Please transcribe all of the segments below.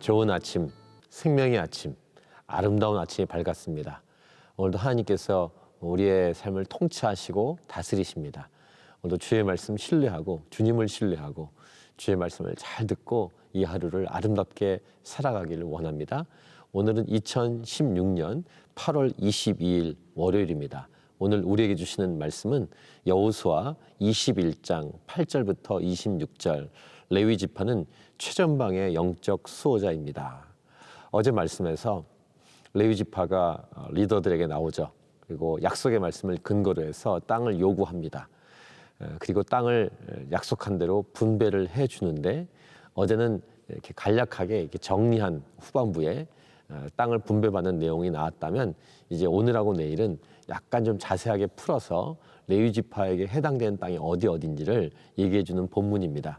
좋은 아침, 생명의 아침, 아름다운 아침이 밝았습니다. 오늘도 하나님께서 우리의 삶을 통치하시고 다스리십니다. 오늘도 주의 말씀 신뢰하고 주님을 신뢰하고 주의 말씀을 잘 듣고 이 하루를 아름답게 살아가기를 원합니다. 오늘은 2016년 8월 22일 월요일입니다. 오늘 우리에게 주시는 말씀은 여호수아 21장 8절부터 26절 레위 지파는 최전방의 영적 수호자입니다. 어제 말씀에서 레위 지파가 어, 리더들에게 나오죠. 그리고 약속의 말씀을 근거로 해서 땅을 요구합니다. 에, 그리고 땅을 에, 약속한 대로 분배를 해 주는데 어제는 이렇게 간략하게 이렇게 정리한 후반부에 어, 땅을 분배받는 내용이 나왔다면 이제 오늘하고 내일은 약간 좀 자세하게 풀어서 레위 지파에게 해당되는 땅이 어디 어딘지를 얘기해 주는 본문입니다.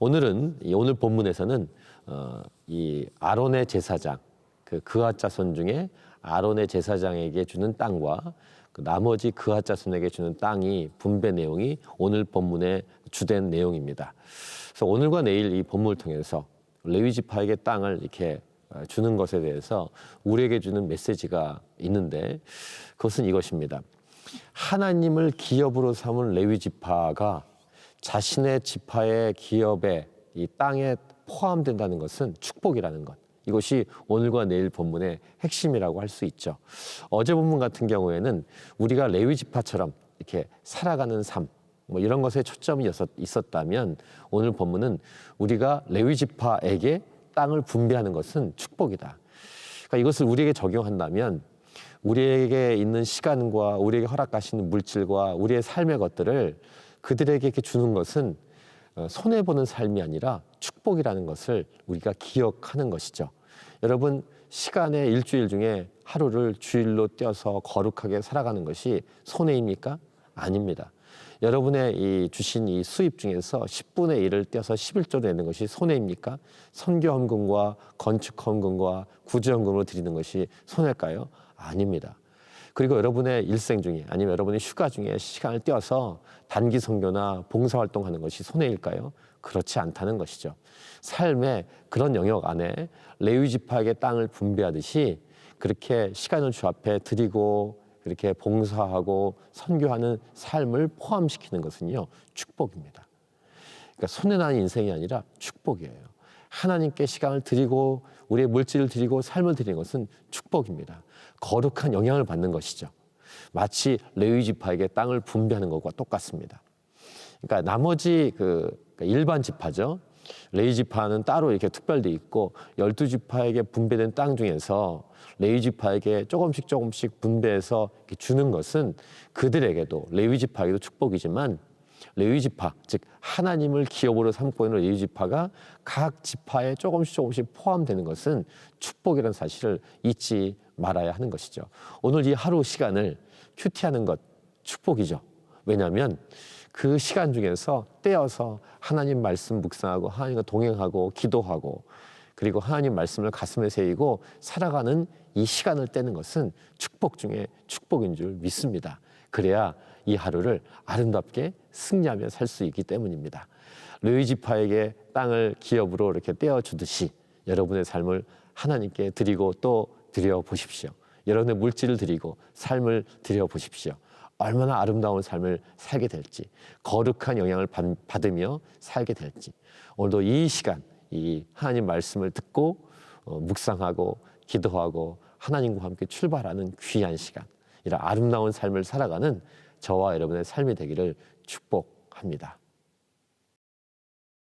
오늘은 이 오늘 본문에서는 어, 이 아론의 제사장 그 그앗 자손 중에 아론의 제사장에게 주는 땅과 그 나머지 그앗 자손에게 주는 땅이 분배 내용이 오늘 본문의 주된 내용입니다. 그래서 오늘과 내일 이 본문을 통해서 레위 지파에게 땅을 이렇게 어, 주는 것에 대해서 우리에게 주는 메시지가 있는데 그것은 이것입니다. 하나님을 기업으로 삼은 레위 지파가 자신의 지파의 기업에 이 땅에 포함된다는 것은 축복이라는 것. 이것이 오늘과 내일 본문의 핵심이라고 할 수 있죠. 어제 본문 같은 경우에는 우리가 레위 지파처럼 이렇게 살아가는 삶, 뭐 이런 것에 초점이 있었- 있었다면 오늘 본문은 우리가 레위 지파에게 땅을 분배하는 것은 축복이다. 그러니까 이것을 우리에게 적용한다면 우리에게 있는 시간과 우리에게 허락하시는 물질과 우리의 삶의 것들을 그들에게 주는 것은 어, 손해 보는 삶이 아니라 축복이라는 것을 우리가 기억하는 것이죠. 여러분 시간의 일주일 중에 하루를 주일로 떼어서 거룩하게 살아가는 것이 손해입니까? 아닙니다. 여러분의 이 주신 이 수입 중에서 10분의 1을 떼어서 11조로 내는 것이 손해입니까? 선교 헌금과 건축 헌금과 구제 헌금으로 드리는 것이 손해일까요? 아닙니다. 그리고 여러분의 일생 중에 아니면 여러분의 휴가 중에 시간을 떼어서 단기 선교나 봉사 활동하는 것이 손해일까요? 그렇지 않다는 것이죠. 삶의 그런 영역 안에 레위 지파에게 땅을 분배하듯이 그렇게 시간을 주 앞에 드리고 그렇게 봉사하고 선교하는 삶을 포함시키는 것은요 축복입니다. 그러니까 손해나는 인생이 아니라 축복이에요. 하나님께 시간을 드리고 우리의 물질을 드리고 삶을 드리는 것은 축복입니다. 거룩한 영향을 받는 것이죠. 마치 레위 지파에게 땅을 분배하는 것과 똑같습니다. 그러니까 나머지 그 일반 지파죠. 레위 지파는 따로 이렇게 특별돼 있고 열두 지파에게 분배된 땅 중에서 레위 지파에게 조금씩 조금씩 분배해서 주는 것은 그들에게도 레위 지파에게도 축복이지만 레위 지파 즉 하나님을 기업으로 삼고 있는 레위 지파가 각 지파에 조금씩 조금씩 포함되는 것은 축복이라는 사실을 잊지 말아야 하는 것이죠. 오늘 이 하루 시간을 큐티하는 것 축복이죠. 왜냐하면 그 시간 중에서 떼어서 하나님 말씀 묵상하고 하나님과 동행하고 기도하고 그리고 하나님 말씀을 가슴에 새기고 살아가는 이 시간을 떼는 것은 축복 중에 축복인 줄 믿습니다. 그래야 이 하루를 아름답게 승리하며 살 수 있기 때문입니다. 레위 지파에게 땅을 기업으로 이렇게 떼어 주듯이 여러분의 삶을 하나님께 드리고 또 드려 보십시오. 여러분의 물질을 드리고 삶을 드려 보십시오. 얼마나 아름다운 삶을 살게 될지, 거룩한 영향을 받- 받으며 살게 될지. 오늘도 이 시간, 이 하나님 말씀을 듣고 어, 묵상하고 기도하고 하나님과 함께 출발하는 귀한 시간, 이런 아름다운 삶을 살아가는 저와 여러분의 삶이 되기를 축복합니다.